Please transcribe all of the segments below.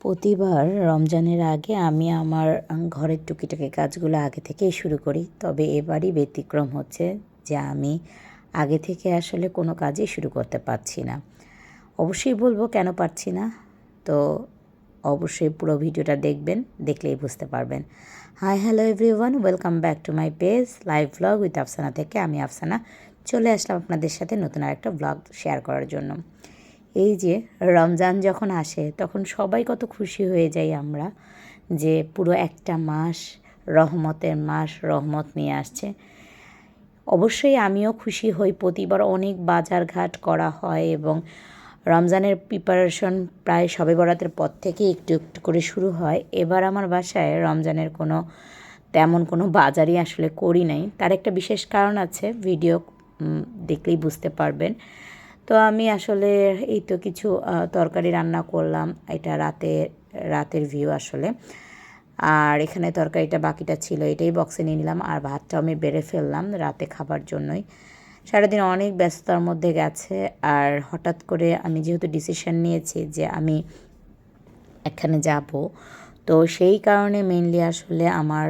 প্রতিবার রমজানের আগে আমি আমার ঘরের টুকিটাকি কাজগুলো আগে থেকেই শুরু করি। তবে এবারই ব্যতিক্রম হচ্ছে যে আমি আগে থেকে আসলে কোনো কাজই শুরু করতে পারছি না। অবশ্যই বলব কেন পারছি না? তো অবশ্যই পুরো ভিডিওটা দেখবেন, দেখলেই বুঝতে পারবেন। Hi hello everyone welcome back to my page live blog with Afsana থেকে আমি আফসানা। চলে আসলাম আপনাদের সাথে নতুন আরেকটা ব্লগ শেয়ার করার জন্য। এই যে রমজান যখন আসে, তখন সবাই কত খুশি হয়ে যাই আমরা যে পুরো একটা মাস রহমতের মাস রহমত নিয়ে আসছে। অবশ্যই আমিও খুশি হই। প্রতিবার অনেক বাজার ঘাট করা হয় এবং রমজানের প্রিপারেশন প্রায় সবে বরাতের পর থেকে একটু একটু করে শুরু হয়। এবার আমার বাসায় রমজানের কোনো তেমন কোনো বাজারই আসলে করি নাই। তার একটা বিশেষ কারণ আছে ভিডিও দেখলেই বুঝতে পারবেন। তো আমি আসলে এই তো কিছু তরকারি রান্না করলাম। এটা রাতে, রাতের ভিউ আসলে। আর এখানে তরকারিটা বাকিটা ছিল, এটাই বক্সে নিয়ে নিলাম। আর ভাতটাও আমি বেড়ে ফেললাম রাতে খাবার জন্যই। সারাদিন অনেক ব্যস্ততার মধ্যে গেছে। আর হঠাৎ করে আমি যেহেতু ডিসিশন নিয়েছি যে আমি এখানে যাব, তো সেই কারণে মেনলি আসলে আমার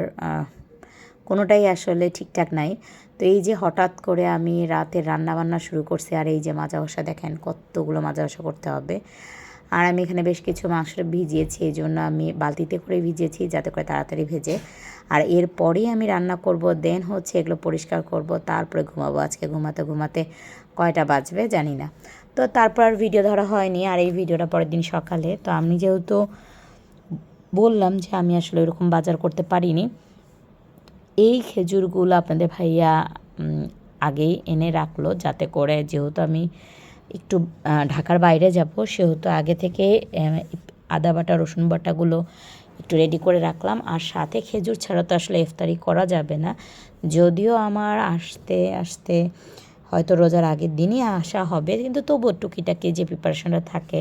কোনোটাই আসলে ঠিকঠাক নাই। তো এই যে হঠাৎ করে আমি রাতে রান্না বান্না শুরু করছি আর এই যে মাজা ঘষা দেখেন কতগুলো মাজা ঘষা করতে হবে। আর আমি এখানে বেশ কিছু মাংস ভিজিয়েছি, এই জন্য আমি বালতিতে করে ভিজিয়েছি যাতে করে তাড়াতাড়ি ভেজে। আর এরপরেই আমি রান্না করব, দেন হচ্ছে এগুলো পরিষ্কার করব, তারপরে ঘুমাবো। আজকে ঘুমাতে ঘুমাতে কয়টা বাজবে জানি না। তো তারপর আর ভিডিও ধরা হয়নি আর এই ভিডিওটা পরের দিন সকালে। তো আমি যেহেতু বললাম যে আমি আসলে ওরকম বাজার করতে পারিনি এই খেজুরগুলো আপনাদের ভাইয়া আগেই এনে রাখল যাতে করে যেহেতু আমি একটু ঢাকার বাইরে যাব, সেহেতু আগে থেকে আদা বাটা, রসুন বাটাগুলো একটু রেডি করে রাখলাম। আর সাথে খেজুর ছাড়া তো আসলে ইফতারি করা যাবে না। যদিও আমার আসতে আসতে হয়তো রোজার আগের দিনই আসা হবে, কিন্তু তবুও টুকিটাকি যে প্রিপারেশনটা থাকে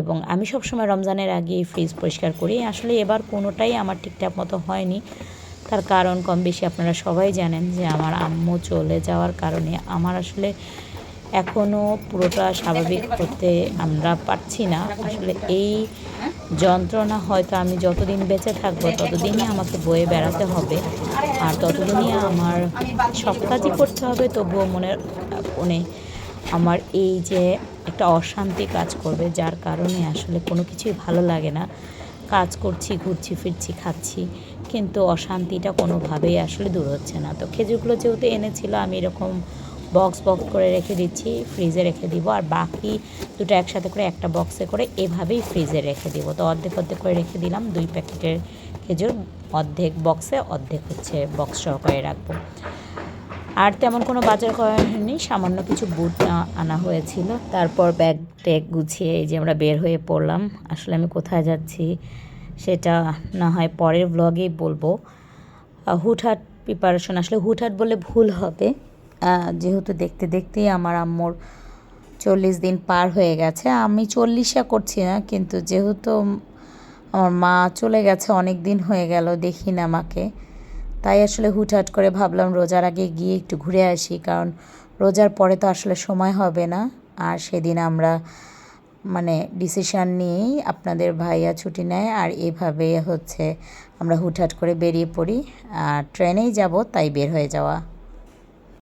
এবং আমি সবসময় রমজানের আগে ফ্রিজ পরিষ্কার করি। আসলে এবার কোনোটাই আমার ঠিকঠাক মতো হয়নি। তার কারণ কম বেশি আপনারা সবাই জানেন যে আমার আম্মু চলে যাওয়ার কারণে আমার আসলে এখনও পুরোটা স্বাভাবিক করতে আমরা পারছি না। আসলে এই যন্ত্রণা হয়তো আমি যতদিন বেঁচে থাকব ততদিনই আমাকে বয়ে বেড়াতে হবে। আর ততদিনই আমার সব কাজই করতে হবে, তবুও মনে মনে আমার এই যে একটা অশান্তি কাজ করবে, যার কারণে আসলে কোনো কিছুই ভালো লাগে না। কাজ করছি, ঘুরছি, ফিরছি, খাচ্ছি। কিন্তু অশান্তিটা কোনোভাবেই আসলে দূর হচ্ছে না। তো খেজুরগুলো যেহেতু এনেছিল, আমি এরকম বক্স বক্স করে রেখে দিচ্ছি ফ্রিজে রেখে দিব। আর বাকি দুটো একসাথে করে একটা বক্সে করে এভাবেই ফ্রিজে রেখে দিব। তো অর্ধেক অর্ধেক করে রেখে দিলাম। দুই প্যাকেটের খেজুর অর্ধেক বক্সে অর্ধেক হচ্ছে বক্স সহকারে রাখব। আর তেমন কোনো বাজার করা হয়নি, সামান্য কিছু বুট আনা হয়েছিল। তারপর ব্যাগ ট্যাগ গুছিয়ে এই যে আমরা বের হয়ে পড়লাম। আসলে আমি কোথায় যাচ্ছি সেটা না হয় পরের ব্লগেই বলব। হুটহাট প্রিপারেশন আসলে হুটহাট বলে ভুল হবে। যেহেতু দেখতে দেখতেই আমার আম্মুর চল্লিশ দিন পার হয়ে গেছে। আমি চল্লিশা করছি না, কিন্তু যেহেতু আমার মা চলে গেছে, অনেক দিন হয়ে গেল, দেখি না আমাকে তাই আসলে হুটহাট করে ভাবলাম রোজার আগে গিয়ে একটু ঘুরে আসি, কারণ রোজার পরে তো আসলে সময় হবে না। আর সেদিন আমরা মানে ডিসিশান নিয়েই আপনাদের ভাইয়া ছুটি নেয়, আর এভাবে হচ্ছে আমরা হুটহাট করে বেরিয়ে পড়ি। আর ট্রেনেই যাব, তাই বের হয়ে যাওয়া।